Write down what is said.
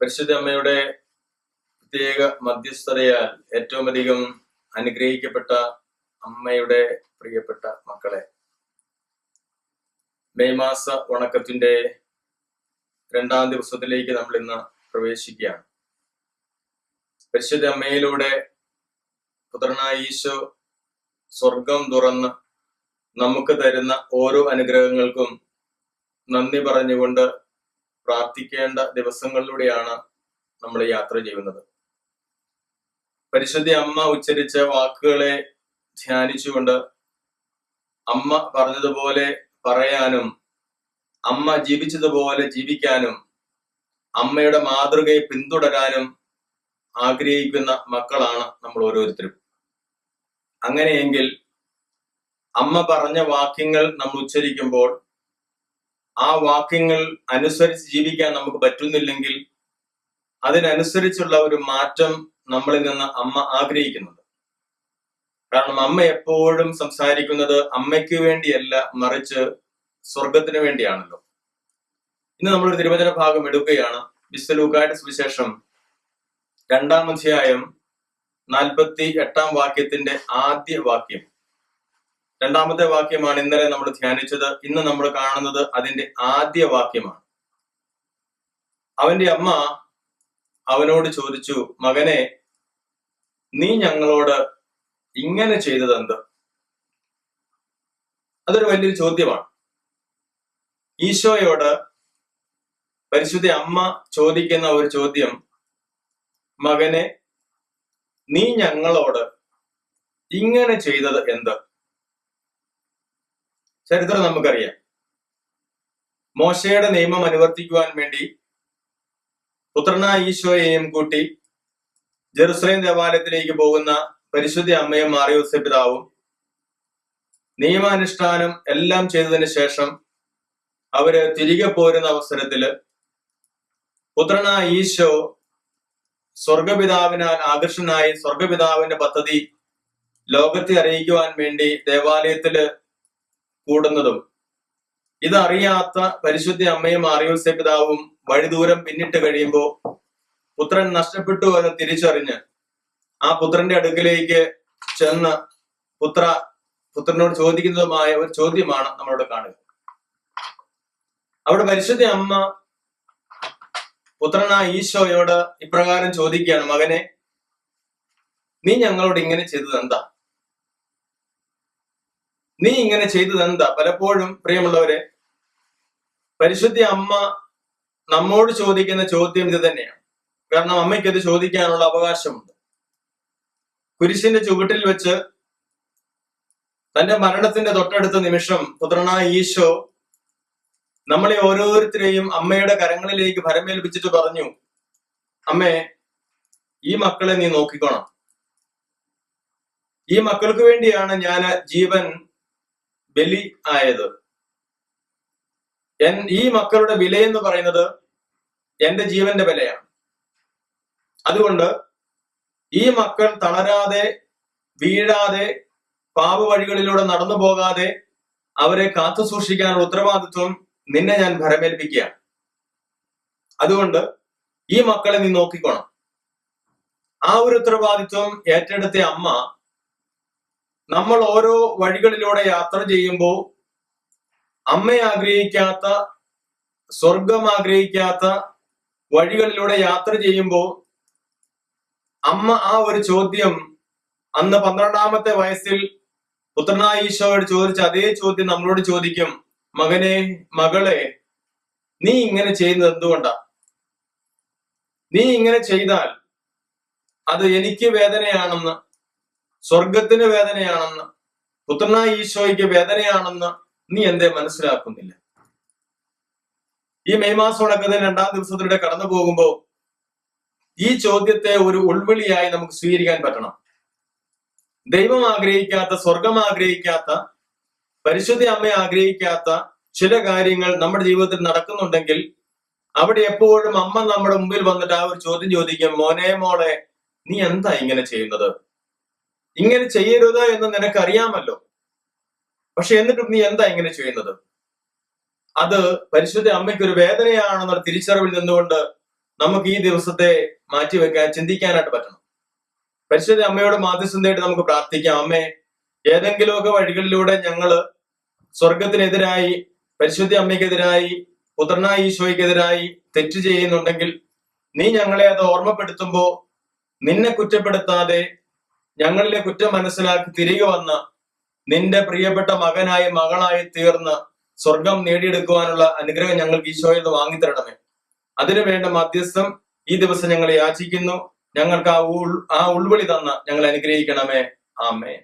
പരിശുദ്ധ അമ്മയുടെ പ്രത്യേക മധ്യസ്ഥതയാൽ ഏറ്റവും അധികം അനുഗ്രഹിക്കപ്പെട്ട അമ്മയുടെ പ്രിയപ്പെട്ട മക്കളെ മെയ് മാസ വണക്കത്തിന്റെ രണ്ടാം ദിവസത്തിലേക്ക് നമ്മൾ ഇന്ന് പ്രവേശിക്കുകയാണ്. പരിശുദ്ധ അമ്മയിലൂടെ പുത്രനായ ഈശോ സ്വർഗം തുറന്ന് നമുക്ക് തരുന്ന ഓരോ അനുഗ്രഹങ്ങൾക്കും നന്ദി പറഞ്ഞുകൊണ്ട് പ്രാർത്ഥിക്കേണ്ട ദിവസങ്ങളിലൂടെയാണ് നമ്മൾ യാത്ര ചെയ്യുന്നത്. പരിശുദ്ധി അമ്മ ഉച്ചരിച്ച വാക്കുകളെ ധ്യാനിച്ചുകൊണ്ട് അമ്മ പറഞ്ഞതുപോലെ പറയാനും അമ്മ ജീവിച്ചതുപോലെ ജീവിക്കാനും അമ്മയുടെ മാതൃകയെ പിന്തുടരാനും ആഗ്രഹിക്കുന്ന മക്കളാണ് നമ്മൾ ഓരോരുത്തരും. അങ്ങനെയെങ്കിൽ അമ്മ പറഞ്ഞ വാക്യങ്ങൾ നമ്മൾ ഉച്ചരിക്കുമ്പോൾ ആ വാക്യങ്ങൾ അനുസരിച്ച് ജീവിക്കാൻ നമുക്ക് പറ്റുന്നില്ലെങ്കിൽ അതിനനുസരിച്ചുള്ള ഒരു മാറ്റം നമ്മളിൽ നിന്ന് അമ്മ ആഗ്രഹിക്കുന്നുണ്ട്. കാരണം അമ്മ എപ്പോഴും സംസാരിക്കുന്നത് അമ്മയ്ക്ക് വേണ്ടിയല്ല മറിച്ച് സ്വർഗത്തിന് വേണ്ടിയാണല്ലോ. ഇന്ന് നമ്മളൊരു തിരുവചന ഭാഗം എടുക്കുകയാണ്. വിശ്വലൂക്കായുടെ സുവിശേഷം രണ്ടാം അധ്യായം നാൽപ്പത്തി എട്ടാം വാക്യത്തിന്റെ ആദ്യ വാക്യം. രണ്ടാമത്തെ വാക്യമാണ് ഇന്നലെ നമ്മൾ ധ്യാനിച്ചത്. ഇന്ന് നമ്മൾ കാണുന്നത് അതിന്റെ ആദ്യ വാക്യമാണ്. അവന്റെ അമ്മ അവനോട് ചോദിച്ചു മകനെ നീ ഞങ്ങളോട് ഇങ്ങനെ ചെയ്തതെന്ത് അതൊരു വലിയൊരു ചോദ്യമാണ്. ഈശോയോട് പരിശുദ്ധ അമ്മ ചോദിക്കുന്ന ഒരു ചോദ്യം മകനെ നീ ഞങ്ങളോട് ഇങ്ങനെ ചെയ്തത് എന്ത്? ചരിത്രം നമുക്കറിയാം. മോശയുടെ നിയമം അനുവർത്തിക്കുവാൻ വേണ്ടി പുത്രന ഈശോയെയും കൂട്ടി ജെറുസലേം ദേവാലയത്തിലേക്ക് പോകുന്ന പരിശുദ്ധ അമ്മയും മാറിയോസെ പിതാവും നിയമാനുഷ്ഠാനം എല്ലാം ചെയ്തതിന് ശേഷം അവർ തിരികെ പോരുന്ന അവസരത്തിൽ പുത്രന ഈശോ സ്വർഗപിതാവിനാൽ ആകർഷനായി സ്വർഗപിതാവിന്റെ പദ്ധതി ലോകത്തെ അറിയിക്കുവാൻ വേണ്ടി ദേവാലയത്തിൽ കൂടുന്നതും. ഇതറിയാത്ത പരിശുദ്ധ അമ്മയും അറിയോസെ പിതാവും വഴിദൂരം പിന്നിട്ട് കഴിയുമ്പോൾ പുത്രൻ നഷ്ടപ്പെട്ടു എന്ന് തിരിച്ചറിഞ്ഞ് ആ പുത്രന്റെ അടുക്കിലേക്ക് ചെന്ന് പുത്ര പുത്രനോട് ചോദിക്കുന്നതുമായ ഒരു ചോദ്യമാണ് നമ്മളോട് കാണുക. അവിടെ പരിശുദ്ധ അമ്മ പുത്രനായ ഈശോയോട് ഇപ്രകാരം ചോദിക്കുകയാണ് മകനെ നീ ഞങ്ങളോട് ഇങ്ങനെ ചെയ്തത് എന്താ? നീ ഇങ്ങനെ ചെയ്തത് എന്താ? പലപ്പോഴും പ്രിയമുള്ളവരെ പരിശുദ്ധി അമ്മ നമ്മോട് ചോദിക്കുന്ന ചോദ്യം ഇത് തന്നെയാണ്. കാരണം അമ്മയ്ക്ക് ഇത് ചോദിക്കാനുള്ള അവകാശമുണ്ട്. കുരിശിന്റെ ചുവട്ടിൽ വെച്ച് തന്റെ മരണത്തിന്റെ തൊട്ടടുത്ത നിമിഷം പുത്രനായ ഈശോ നമ്മളെ ഓരോരുത്തരെയും അമ്മയുടെ കരങ്ങളിലേക്ക് ഭരമേൽപ്പിച്ചിട്ട് പറഞ്ഞു അമ്മേ ഈ മക്കളെ നീ നോക്കിക്കോണം. ഈ മക്കൾക്ക് വേണ്ടിയാണ് ഞാൻ ജീവൻ ബലി ആയത് എൻ ഈ മക്കളുടെ വിലയെന്ന് പറയുന്നത് എന്റെ ജീവന്റെ വിലയാണ്. അതുകൊണ്ട് ഈ മക്കൾ തളരാതെ വീഴാതെ പാപവഴികളിലൂടെ നടന്നു പോകാതെ അവരെ കാത്തു സൂക്ഷിക്കാനുള്ള ഉത്തരവാദിത്വം നിന്നെ ഞാൻ ഭരമേൽപ്പിക്കുകയാണ്. അതുകൊണ്ട് ഈ മക്കളെ നീ നോക്കിക്കോണം. ആ ഒരു ഉത്തരവാദിത്വം ഏറ്റെടുത്ത അമ്മ നമ്മൾ ഓരോ വഴികളിലൂടെ യാത്ര ചെയ്യുമ്പോൾ അമ്മ ആഗ്രഹിക്കാത്ത സ്വർഗം ആഗ്രഹിക്കാത്ത വഴികളിലൂടെ യാത്ര ചെയ്യുമ്പോൾ അമ്മ ആ ഒരു ചോദ്യം അന്ന് പന്ത്രണ്ടാമത്തെ വയസ്സിൽ പുത്രനായ ഈശോയോട് ചോദിച്ച അതേ ചോദ്യം നമ്മളോട് ചോദിക്കും. മകനെ മകളെ നീ ഇങ്ങനെ ചെയ്യുന്നത് എന്തുകൊണ്ടാ? നീ ഇങ്ങനെ ചെയ്താൽ അത് എനിക്ക് വേദനയാണെന്ന് സ്വർഗത്തിന് വേദനയാണെന്ന് പുത്രനായ ഈശോയ്ക്ക് വേദനയാണെന്ന് നീ എന്തേ മനസ്സിലാക്കുന്നില്ല? ഈ മെയ് മാസം നടക്കുന്ന രണ്ടാം ദിവസത്തിലൂടെ കടന്നു പോകുമ്പോൾ ഈ ചോദ്യത്തെ ഒരു ഉൾവിളിയായി നമുക്ക് സ്വീകരിക്കാൻ പറ്റണം. ദൈവം ആഗ്രഹിക്കാത്ത സ്വർഗം ആഗ്രഹിക്കാത്ത പരിശുദ്ധ അമ്മയെ ആഗ്രഹിക്കാത്ത ചില കാര്യങ്ങൾ നമ്മുടെ ജീവിതത്തിൽ നടക്കുന്നുണ്ടെങ്കിൽ അവിടെ എപ്പോഴും അമ്മ നമ്മുടെ മുമ്പിൽ വന്നിട്ട് ആ ഒരു ചോദ്യം ചോദിക്കും മോനെ മോളെ നീ എന്താ ഇങ്ങനെ ചെയ്യുന്നത്? ഇങ്ങനെ ചെയ്യരുത് എന്ന് നിനക്കറിയാമല്ലോ. പക്ഷെ എന്നിട്ടും നീ എന്താ ഇങ്ങനെ ചെയ്യുന്നത്? അത് പരിശുദ്ധ അമ്മയ്ക്ക് ഒരു വേദനയാണെന്നുള്ള തിരിച്ചറിവിൽ നിന്നുകൊണ്ട് നമുക്ക് ഈ ദിവസത്തെ മാറ്റിവെക്കാൻ ചിന്തിക്കാനായിട്ട് പറ്റണം. പരിശുദ്ധ അമ്മയോട് മാധ്യസ്ഥം നമുക്ക് പ്രാർത്ഥിക്കാം. അമ്മേ ഏതെങ്കിലുമൊക്കെ വഴികളിലൂടെ ഞങ്ങൾ സ്വർഗത്തിനെതിരായി പരിശുദ്ധ അമ്മയ്ക്കെതിരായി പുത്രനായ ഈശോയ്ക്കെതിരായി തെറ്റ് ചെയ്യുന്നുണ്ടെങ്കിൽ നീ ഞങ്ങളെ അത് ഓർമ്മപ്പെടുത്തുമ്പോ നിന്നെ കുറ്റപ്പെടുത്താതെ ഞങ്ങളിലെ കുറ്റം മനസ്സിലാക്കി തിരികെ വന്ന് നിന്റെ പ്രിയപ്പെട്ട മകനായി മകളായി തീർന്ന് സ്വർഗം നേടിയെടുക്കുവാനുള്ള അനുഗ്രഹം ഞങ്ങൾക്ക് ഈശോയിൽ നിന്ന് വാങ്ങിത്തരണമേ. അതിനു വേണ്ട മധ്യസ്ഥം ഈ ദിവസം ഞങ്ങൾ യാചിക്കുന്നു. ഞങ്ങൾക്ക് ആ ഉൾ ആ ഉൾവിളി തന്ന ഞങ്ങൾ അനുഗ്രഹിക്കണമേ. ആമേ